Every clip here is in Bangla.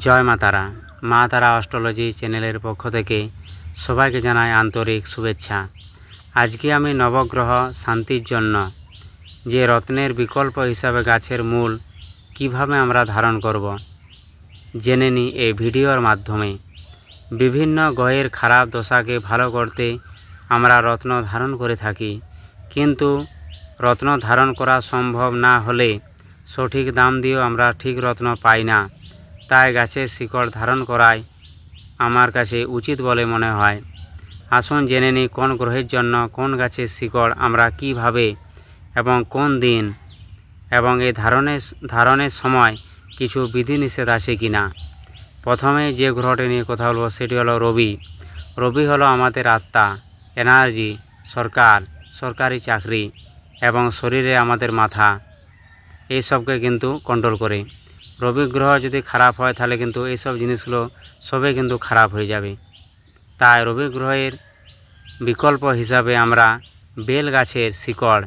জয় মা তারা। মা তারা অস্ট্রোলজি চ্যানেলের পক্ষ থেকে সবাইকে জানাই আন্তরিক শুভেচ্ছা। আজকে আমি নবগ্রহ শান্তির জন্য যে রত্নের বিকল্প হিসাবে গাছের মূল কীভাবে আমরা ধারণ করব, জেনে নিই এই ভিডিওর মাধ্যমে। বিভিন্ন গ্রহের খারাপ দশাকে ভালো করতে আমরা রত্ন ধারণ করে থাকি, কিন্তু রত্ন ধারণ করা সম্ভব না হলে সঠিক দাম দিয়েও আমরা ঠিক রত্ন পাই না। তাই গাছের শিকড় ধারণ করাই আমার কাছে উচিত বলে মনে হয়। আসুন জেনে নিই কোন গ্রহের জন্য কোন গাছের শিকড় আমরা কীভাবে এবং কোন দিন এবং এই ধারণের ধারণের সময় কিছু বিধিনিষেধ আছে কি না প্রথমে যে গ্রহটি নিয়ে কথা বলব সেটি হলো রবি। রবি হলো আমাদের আত্মা, এনার্জি, সরকার, সরকারি চাকরি এবং শরীরে আমাদের মাথা। এই সবকে কিন্তু কন্ট্রোল করে। রবি গ্রহ যদি খারাপ হয়, তাহলে কিন্তু এইসব জিনিসগুলো সবে কিন্তু খারাপ হয়ে যাবে। তাই রবি গ্রহের বিকল্প হিসাবে আমরা বেল গাছের শিকড়,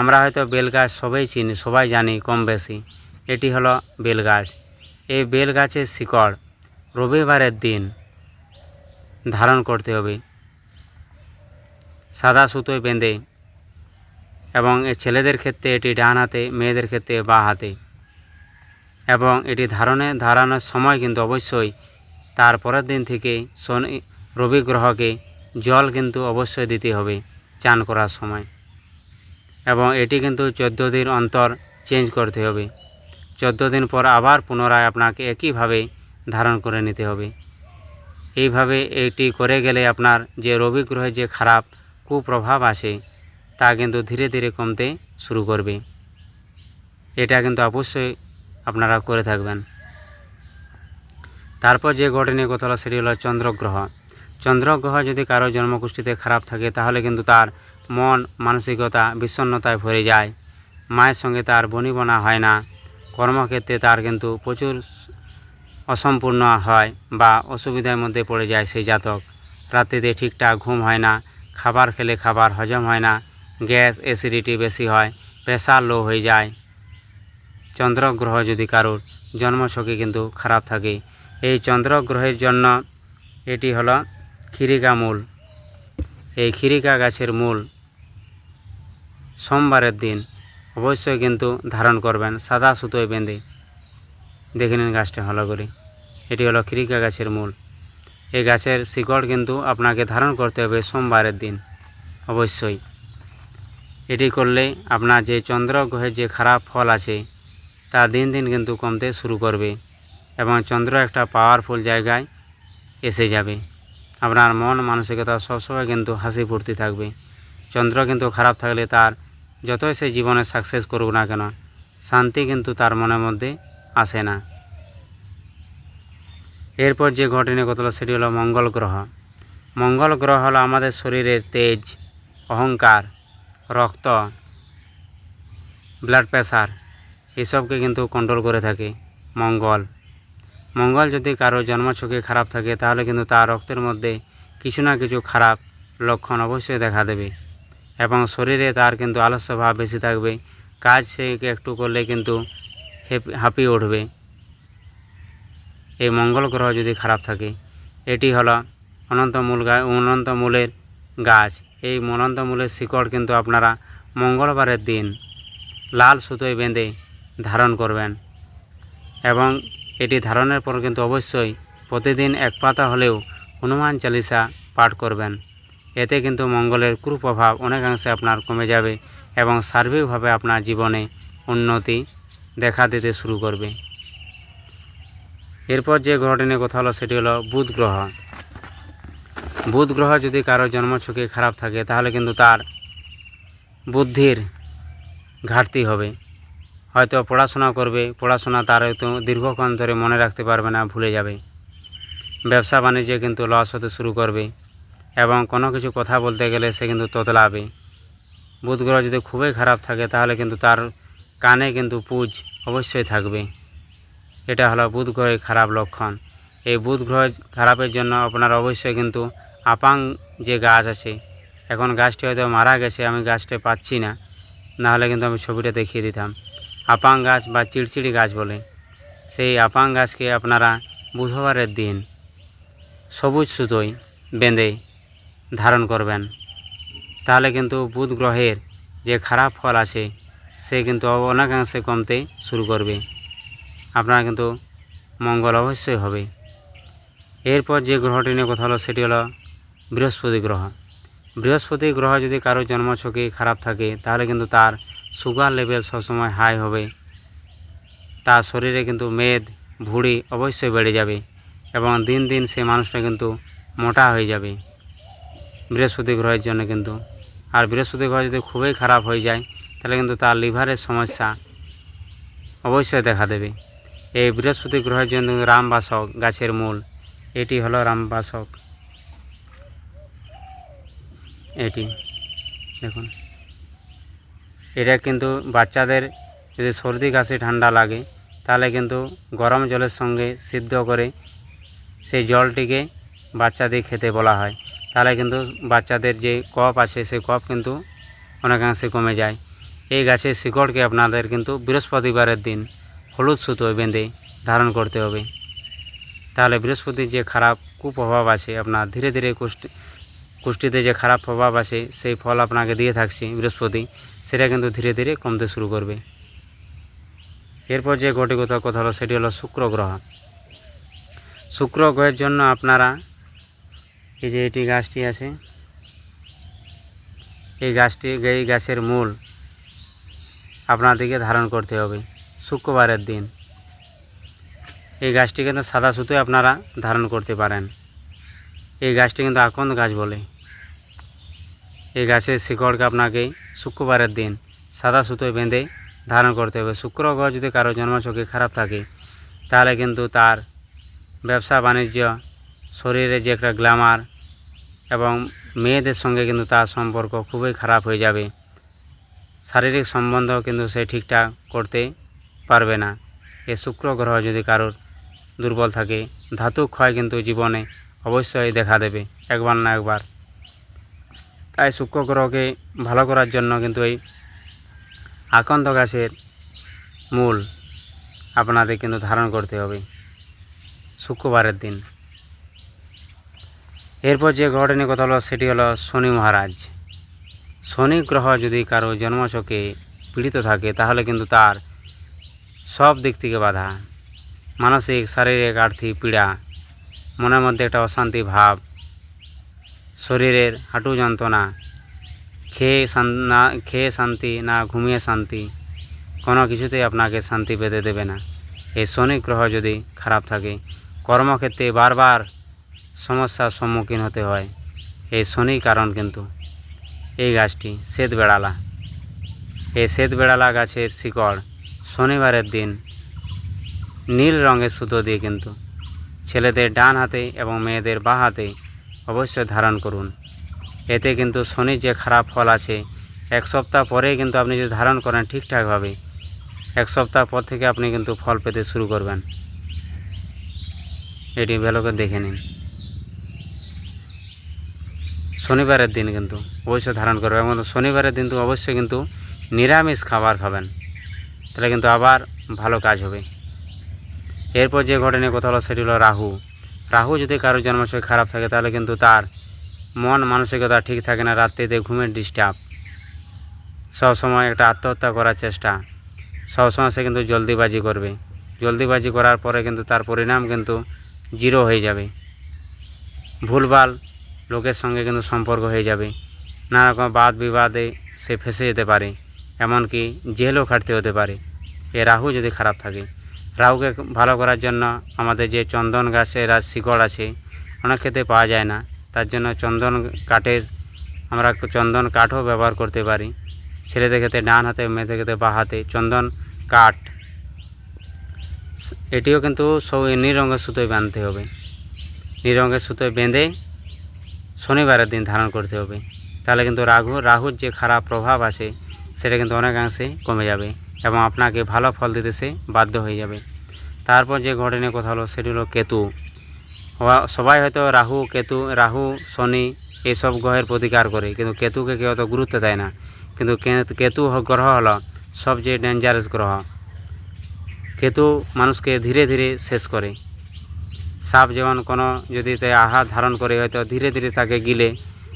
আমরা হয়তো বেল গাছ সবাই চিনি, সবাই জানি কম বেশি, এটি হলো বেল গাছ এই বেল গাছের শিকড় রবিবারের দিন ধারণ করতে হবে। সাদা সুতোয় বেঁধে এবং ছেলেদের ক্ষেত্রে এটি ডান হাতে, মেয়েদের ক্ষেত্রে বা হাতে। এবং এটি ধারণে ধারণের সময় কিন্তু অবশ্যই তার পরের দিন থেকে শনি রবি গ্রহকে জল কিন্তু অবশ্যই দিতে হবে চান করার সময়। এবং এটি কিন্তু চোদ্দ দিন অন্তর চেঞ্জ করতে হবে। চোদ্দ দিন পর আবার পুনরায় আপনাকে একইভাবে ধারণ করে নিতে হবে। এইভাবে এটি করে গেলে আপনার যে রবি গ্রহের যে খারাপ কুপ্রভাব আসে, তা কিন্তু ধীরে ধীরে কমতে শুরু করবে। এটা কিন্তু অবশ্যই আপনারা করে থাকবেন। তারপর যে ঘটে নিয়ে কথা হলো সেটি হলো চন্দ্রগ্রহ। চন্দ্রগ্রহ যদি কারও জন্মকুষ্ঠিতে খারাপ থাকে, তাহলে কিন্তু তার মন, মানসিকতা বিষণ্ণতায় ভরে যায়। মায়ের সঙ্গে তার বনিবনা হয় না। কর্মক্ষেত্রে তার কিন্তু প্রচুর অসম্পূর্ণ হয় বা অসুবিধার মধ্যে পড়ে যায় সেই জাতক। রাত্রিতে ঠিকঠাক ঘুম হয় না, খাবার খেলে খাবার হজম হয় না, গ্যাস অ্যাসিডিটি বেশি হয়, প্রেশার লো হয়ে যায়। চন্দ্রগ্রহ যদি কারোর জন্মছকে কিন্তু খারাপ থাকে, এই চন্দ্রগ্রহের জন্য এটি হলো খিরিকা মূল। এই খিরিকা গাছের মূল সোমবারের দিন অবশ্যই কিন্তু ধারণ করবেন, সাদা সুতোয় বেঁধে। দেখে নিন গাছটা ভালো করে। এটি হলো খিরিকা গাছের মূল। এই গাছের শিকড় কিন্তু আপনাকে ধারণ করতে হবে সোমবারের দিন, অবশ্যই। এটি করলে আপনার যে চন্দ্র গ্রহের যে খারাপ ফল আছে তা দিন দিন কিন্তু কমতে শুরু করবে এবং চন্দ্র একটা পাওয়ারফুল জায়গায় এসে যাবে। আপনার মন মানসিকতা সবসময় কিন্তু হাসি ফুর্তি থাকবে। চন্দ্র কিন্তু খারাপ থাকলে তার যতই সে জীবনে সাকসেস করুক না কেন, শান্তি কিন্তু তার মনের মধ্যে আসে না। এরপর যে ঘটনা কত সেটি হলো মঙ্গল গ্রহ। মঙ্গল গ্রহ হলো আমাদের শরীরের তেজ, অহংকার, রক্ত ব্লাড প্রেশার এসবকে কিন্তু কন্ট্রোল করে থাকে, মঙ্গল। মঙ্গল যদি কারও জন্মছকে খারাপ থাকে, তাহলে কিন্তু তার রক্তের মধ্যে কিছু না কিছু খারাপ লক্ষণ অবশ্যই দেখা দেবে এবং শরীরে তার কিন্তু আলস্য ভাব বেশি থাকবে, কাজ সে একটু করলে কিন্তু হাঁপিয়ে উঠবে। এই মঙ্গল গ্রহ যদি খারাপ থাকে, এটি হলো অনন্তমূল অনন্তমূলের গাছ। এই অনন্তমূলের শিকড় কিন্তু আপনারা মঙ্গলবারের দিন লাল সুতোয় বেঁধে ধারণ করবেন। এবং এটি ধারণের পর কিন্তু অবশ্যই প্রতিদিন এক পাতা হলেও হনুমান চালিসা পাঠ করবেন। এতে কিন্তু মঙ্গলের কুপ্রভাব অনেকাংশে আপনার কমে যাবে এবং সার্বিকভাবে আপনার জীবনে উন্নতি দেখা দিতে শুরু করবে। এরপর যে গ্রহটি নিয়ে কথা হলো সেটি হলো বুধ গ্রহ। বুধ গ্রহ যদি কারও জন্মছকে খারাপ থাকে তাহলে কিন্তু তার বুদ্ধির ঘাটতি হবে। হয়তো পড়াশোনা করবে, পড়াশোনা তার হয়তো দীর্ঘক্ষণ ধরে মনে রাখতে পারবে না, ভুলে যাবে। ব্যবসা বাণিজ্যে কিন্তু লস হতে শুরু করবে এবং কোনো কিছু কথা বলতে গেলে সে কিন্তু তোতলাবে। বুধ গ্রহ যদি খুবই খারাপ থাকে, তাহলে কিন্তু তার কানে কিন্তু পুজ অবশ্যই থাকবে। এটা হলো বুধ গ্রহের খারাপ লক্ষণ। এই বুধ গ্রহ খারাপের জন্য আপনার অবশ্যই কিন্তু আপাং যে গাছ আছে, এখন গাছটি হয়তো মারা গেছে, আমি গাছটা পাচ্ছি না। নাহলে কিন্তু আমি ছবিটা দেখিয়ে দিতাম। আপাং গাছ বা চিড়চিড়ি গাছ বলে। সেই আপাং গাছকে আপনারা বুধবারের দিন সবুজ সুতোয় বেঁধে ধারণ করবেন। তাহলে কিন্তু বুধ গ্রহের যে খারাপ ফল আছে সে কিন্তু অনেকাংশে কমতে শুরু করবে। আপনার কিন্তু মঙ্গল অবশ্যই হবে। এরপর যে গ্রহটি নিয়ে কথা হলো, সেটি হলো বৃহস্পতি গ্রহ। বৃহস্পতি গ্রহ যদি কারও জন্মছকে খারাপ থাকে, তাহলে কিন্তু তার সুগার লেভেল সবসময় হাই হবে। তার শরীরে কিন্তু মেদ, ভুঁড়ি অবশ্যই বেড়ে যাবে এবং দিন দিন সে মানুষটা কিন্তু মোটা হয়ে যাবে বৃহস্পতি গ্রহের জন্য কিন্তু। আর বৃহস্পতি গ্রহ যদি খুবই খারাপ হয়ে যায়, তাহলে কিন্তু তার লিভারের সমস্যা অবশ্যই দেখা দেবে। এই বৃহস্পতি গ্রহের জন্য রামবাসক গাছের মূল। এটি হলো রামবাসক। এটি, দেখুন। এটা কিন্তু বাচ্চাদের যদি সর্দি, কাশি, ঠান্ডা লাগে, তাহলে কিন্তু গরম জলের সঙ্গে সিদ্ধ করে সেই জলটিকে বাচ্চাদের খেতে বলা হয়। তাহলে কিন্তু বাচ্চাদের যে কফ আছে সেই কফ কিন্তু অনেকাংশে কমে যায়। এই গাছের শিকড়কে আপনাদের কিন্তু বৃহস্পতিবারের দিন হলুদ সুতো বেঁধে ধারণ করতে হবে। তাহলে বৃহস্পতির যে খারাপ কুপ্রভাব আছে, আপনার ধীরে ধীরে কুষ্টি কুষ্টিতে যে খারাপ প্রভাব আছে, সেই ফল আপনাকে দিয়ে থাকছে বৃহস্পতি। সেটা কিন্তু ধীরে ধীরে কমতে শুরু করবে। এরপর যে ঘটিগত কথা হলো, সেটি হলো শুক্র গ্রহ। শুক্র গ্রহের জন্য আপনারা এই যে এটি গাছটি আছে, এই গাছটি, এই গাছের মূল আপনাদেরকে ধারণ করতে হবে শুক্রবারের দিন। এই গাছটি কিন্তু সাদা সুতোয় আপনারা ধারণ করতে পারেন। এই গাছটি কিন্তু আকন্দ গাছ বলে। এই গাছের শিকড়কে আপনাকে শুক্রবারের দিন সাদা সুতোয় বেঁধে ধারণ করতে হবে। শুক্র গ্রহ যদি কারও জন্মছকে খারাপ থাকে, তাহলে কিন্তু তার ব্যবসা, বাণিজ্য, শরীরে যে একটা গ্ল্যামার এবং মেয়েদের সঙ্গে কিন্তু তার সম্পর্ক খুবই খারাপ হয়ে যাবে। শারীরিক সম্বন্ধ কিন্তু সে ঠিকঠাক করতে পারবে না। এ শুক্র গ্রহ যদি কারোর দুর্বল থাকে, ধাতু ক্ষয় কিন্তু জীবনে অবশ্যই দেখা দেবে। একবার না একবার। শুক্র গ্রহকে ভালো করার জন্য কিন্তু এই আকন্দ গাছের মূল আপনাদের কিন্তু ধারণ করতে হবে শুক্রবারের দিন। এরপর যে গ্রহটি নিয়ে কথা হলো, সেটি হলো শনি মহারাজ। শনি গ্রহ যদি কারও জন্মছকে পীড়িত থাকে, তাহলে কিন্তু তার সব দিক থেকে বাধা। মানসিক, শারীরিক, আর্থিক পীড়া, মনের মধ্যে একটা অশান্তি ভাব শরীরের হাঁটু যন্ত্রণা। খেয়ে না খেয়ে শান্তি না ঘুমিয়ে শান্তি, কোনো কিছুতেই আপনাকে শান্তি পেতে দেবে না। এই শনি গ্রহ যদি খারাপ থাকে, কর্মক্ষেত্রে বারবার সমস্যার সম্মুখীন হতে হয়। এই শনি কারণ কিন্তু এই গাছটি, শ্বেত বেড়ালা। এই শ্বেত বেড়ালা গাছের শিকড় শনিবারের দিন নীল রঙের সুতো দিয়ে কিন্তু ছেলেদের ডান হাতে এবং মেয়েদের বাঁ হাতে অবশ্যই ধারণ করুন। এতে কিন্তু শনির যে খারাপ ফল আছে, এক সপ্তাহ পরেই কিন্তু আপনি যদি ধারণ করেন ঠিকঠাকভাবে, এক সপ্তাহ পর থেকে আপনি কিন্তু ফল পেতে শুরু করবেন। এটি ভালো দেখে নিন। শনিবারের দিন কিন্তু অবশ্যই ধারণ করবে এবং শনিবারের দিন তো অবশ্যই কিন্তু নিরামিষ খাবার খাবেন। তাহলে কিন্তু আবার ভালো কাজ হবে। এরপর যে ঘটনা কথা হলো সেটি হলো রাহু। রাহু যদি কারও জন্মাশয় খারাপ থাকে, তাহলে কিন্তু তার মন মানসিকতা ঠিক থাকে না, রাত্রিতে ঘুমের ডিস্টার্ব সবসময় একটা আত্মহত্যা করার চেষ্টা। সবসময় সে কিন্তু জলদিবাজি করবে। জলদিবাজি করার পরে কিন্তু তার পরিণাম কিন্তু জিরো হয়ে যাবে। ভুলভাল লোকের সঙ্গে কিন্তু সম্পর্ক হয়ে যাবে। নানা রকম বাদ বিবাদে সে ফেসে যেতে পারে, এমনকি জেলও খাটতে হতে পারে। এ রাহু যদি খারাপ থাকে রাহুকে ভালো করার জন্য আমাদের যে চন্দন গাছের আর শিকড় আছে, অনেক ক্ষেত্রে পাওয়া যায় না। তার জন্য চন্দন কাঠের আমরা চন্দন কাঠও ব্যবহার করতে পারি। ছেলেদের ক্ষেত্রে ডান হাতে, মেয়েদের ক্ষেত্রে বাঁ হাতে চন্দন কাঠ। এটিও কিন্তু সব নীল রঙের সুতোয় বাঁধতে হবে। নীল রঙের সুতোয় বেঁধে শনিবারের দিন ধারণ করতে হবে। তাহলে কিন্তু রাহু, রাহুর যে খারাপ প্রভাব আছে, সেটা কিন্তু অনেকাংশে কমে যাবে। এবং আপনাকে ভালো ফল দিতে সে বাধ্য হয়ে যাবে। তারপর যে ঘটনার কথা হলো, সেটি হলো কেতু। সবাই হয়তো রাহু, কেতু, রাহু, শনি এইসব গ্রহের প্রতিকার করে, কিন্তু কেতুকে কেউ অত গুরুত্ব দেয় না। কিন্তু কেতু গ্রহ হলো সবচেয়ে ডেঞ্জারাস গ্রহ। কেতু মানুষকে ধীরে ধীরে শেষ করে। সাপ যেমন কোনো যদি তাই আহার ধারণ করে, হয়তো ধীরে ধীরে তাকে গিলে,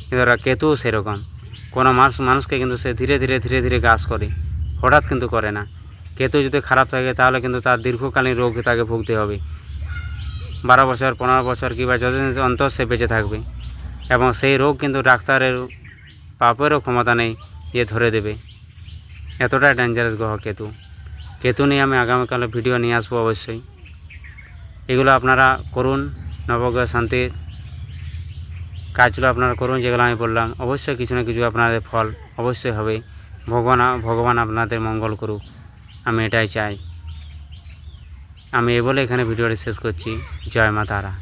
কিন্তু কেতুও সেরকম। কোনো মানুষ, মানুষকে কিন্তু সে ধীরে ধীরে ধীরে ধীরে গাছ করে। হঠাৎ কিন্তু করে না। কেতু যদি খারাপ থাকে, তাহলে কিন্তু তার দীর্ঘকালীন রোগ তাকে ভুগতে হবে। বারো বছর, পনেরো বছর কিংবা যতদিন অন্তর সে বেঁচে থাকবে এবং সেই রোগ কিন্তু ডাক্তারের পাপেরও ক্ষমতা নেই যে ধরে দেবে। এতটা ডেঞ্জারাস গ্রহ কেতু। কেতু নিয়ে আমি আগামীকালে ভিডিও নিয়ে আসব অবশ্যই। এগুলো আপনারা করুন, নবগ্রহ শান্তির কাজগুলো আপনারা করুন, যেগুলো আমি বললাম। অবশ্যই কিছু না কিছু আপনাদের ফল অবশ্যই হবে। ভগবান ভগবান আপনাদের মঙ্গল করুক। আমি এটাই চাই। আমি এ বলে এখানে ভিডিওটি শেষ করছি। জয় মা তারা।